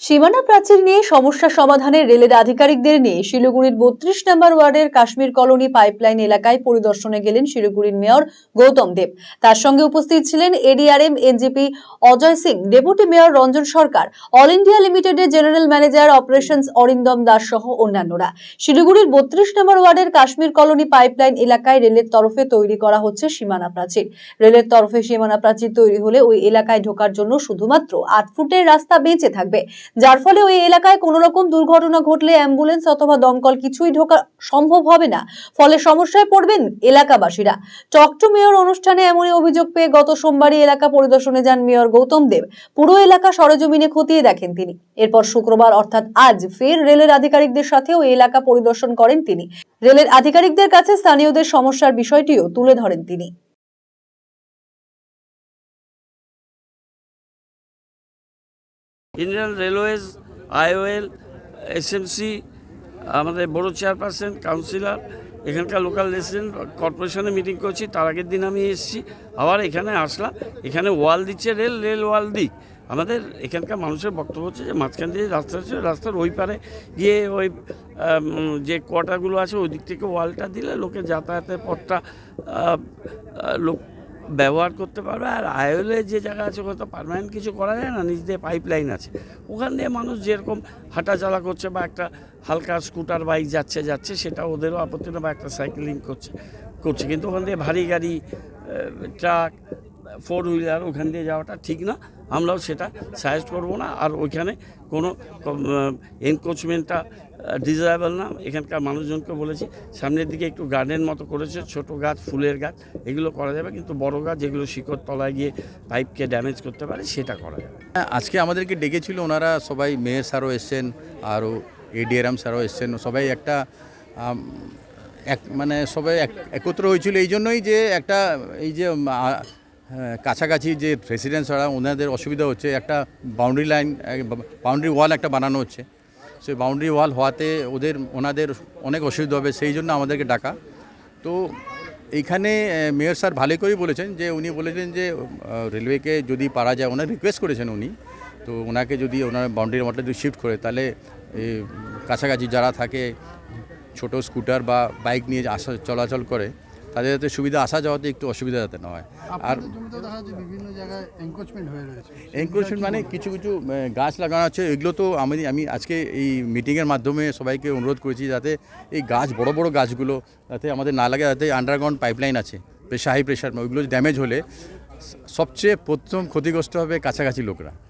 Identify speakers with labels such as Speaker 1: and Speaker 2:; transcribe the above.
Speaker 1: সীমানা প্রাচীর নিয়ে সমস্যা সমাধানে রেলের আধিকারিকদের নিয়ে শিলিগুড়ির বত্রিশ নম্বর ওয়ার্ডের কাশ্মীর কলোনি পাইপলাইন এলাকায় পরিদর্শনে গেলেন শিলিগুড়ির মেয়র গৌতম দেব। তার সঙ্গে উপস্থিত ছিলেন ADRM NJP Ajay Singh, deputy mayor Ranjan Sarkar, all India লিমিটেডের general manager operations Arindam Das সহ অন্যান্যরা। শিলিগুড়ির বত্রিশ নম্বর ওয়ার্ডের কাশ্মীর কলোনি পাইপলাইন এলাকায় রেলের তরফে তৈরি করা হচ্ছে সীমানা প্রাচীর। রেলের তরফে সীমানা প্রাচীর তৈরি হলে ওই এলাকায় ঢোকার জন্য শুধুমাত্র আট ফুটের রাস্তা বেঁচে থাকবে। যার ফলে ওই এলাকায় কোনো রকম দুর্ঘটনা ঘটলে অ্যাম্বুলেন্স অথবা দমকল কিছুই ঢোকা সম্ভব হবে না। ফলে সমস্যায় পড়বেন এলাকাবাসীরা। টক মেয়র অনুষ্ঠানে এমনই অভিযোগ পেয়ে গত সোমবারই এলাকা পরিদর্শনে যান মেয়র গৌতম দেব। পুরো এলাকা সরেজমিনে খতিয়ে দেখেন তিনি। এরপর শুক্রবার অর্থাৎ আজ ফের রেলের আধিকারিকদের সাথে ওই এলাকা পরিদর্শন করেন তিনি। রেলের আধিকারিকদের কাছে স্থানীয়দের সমস্যার বিষয়টিও তুলে ধরেন তিনি।
Speaker 2: ইন্ডিয়ান রেলওয়েজ আইওএল এসএমসি আমাদের বড় চেয়ারপারসন কাউন্সিলর এখানকার লোকাল রেসিডেন্ট কর্পোরেশনে মিটিং করছি, তার আগের দিন আমি এসেছি, আবার এখানে আসলাম, এখানে ওয়াল দিচ্ছে রেল রেল ওয়াল দিক। আমাদের এখানকার মানুষের বক্তব্য হচ্ছে যে মাঝখান দিয়ে রাস্তা আছে রাস্তার ওই পারে গিয়ে ওই যে কোয়ার্টারগুলো আছে, ওই দিক থেকে ওয়ালটা দিলে লোকে যাতায়াতের পথটা লোক ব্যবহার করতে পারবে আর আয়োলে যে জায়গা আছে ওখানে তো পারমানেন্ট কিছু করা যায় না, নিচ দিয়ে পাইপ লাইন আছে। ওখান দিয়ে মানুষ যেরকম হাঁটাচলা করছে বা একটা হালকা স্কুটার বাইক যাচ্ছে যাচ্ছে, সেটা ওদেরও আপত্তি না বা একটা সাইকেলিং করছে করছে। কিন্তু ওখান দিয়ে ভারী গাড়ি ট্রাক ফোর হুইলার ওখান দিয়ে যাওয়াটা ঠিক না। আমরাও সেটা সাজেস্ট করব না। আর ওইখানে কোনো এনক্রোচমেন্টটা ডিজায়াবল না। এখানকার মানুষজনকে বলেছি সামনের দিকে একটু গার্ডেন মতো করেছে ছোট গাছ ফুলের গাছ এগুলো করা যাবে কিন্তু বড় গাছ যেগুলো শিকড় তলায় গিয়ে পাইপকে ড্যামেজ করতে পারে সেটা করা যাবে।
Speaker 3: হ্যাঁ, আজকে আমাদেরকে ডেকেছিল ওনারা সবাই মেয়র স্যারও এসছেন আরও এডিআরএম স্যারও এসছেন সবাই একটা এক মানে সবাই এক- একত্র হয়েছিল। এই জন্যই যে একটা এই যে হ্যাঁ, কাছাকাছি যে রেসিডেন্স ওরা ওনাদের অসুবিধা হচ্ছে একটা বাউন্ডারি লাইন বাউন্ডারি ওয়াল একটা বানানো হচ্ছে। সেই বাউন্ডারি ওয়াল হওয়াতে ওদের, ওনাদের অনেক অসুবিধা হবে, সেই জন্য আমাদেরকে ডাকা। তো এইখানে মেয়র স্যার ভালো করেই বলেছেন যে, উনি বলেছেন যে রেলওয়েকে যদি পারা যায়, ওনার রিকোয়েস্ট করেছেন উনি। তো ওনাকে যদি ওনার বাউন্ডারি ওয়ালটা যদি শিফট করে, তাহলে কাছাকাছি যারা থাকে, ছোট স্কুটার বা বাইক নিয়ে আসা, চলাচল করে তাদের যাতে সুবিধা আসা যাওয়াতে একটু অসুবিধা যাতে না হয়। আর
Speaker 4: বিভিন্ন জায়গায় হয়ে রয়েছে।
Speaker 3: এনক্রোচমেন্ট মানে কিছু কিছু গাছ লাগানো আছে এগুলো তো আমি আমি আজকে এই মিটিংয়ের মাধ্যমে সবাইকে অনুরোধ করেছি যাতে এই গাছ বড় বড় গাছগুলো যাতে আমাদের না লাগে যাতে আন্ডারগ্রাউন্ড পাইপলাইন আছে প্রেশার হাই প্রেশার ওইগুলো ড্যামেজ হলে সবচেয়ে প্রথম ক্ষতিগ্রস্ত হবে কাছাকাছি লোকরা।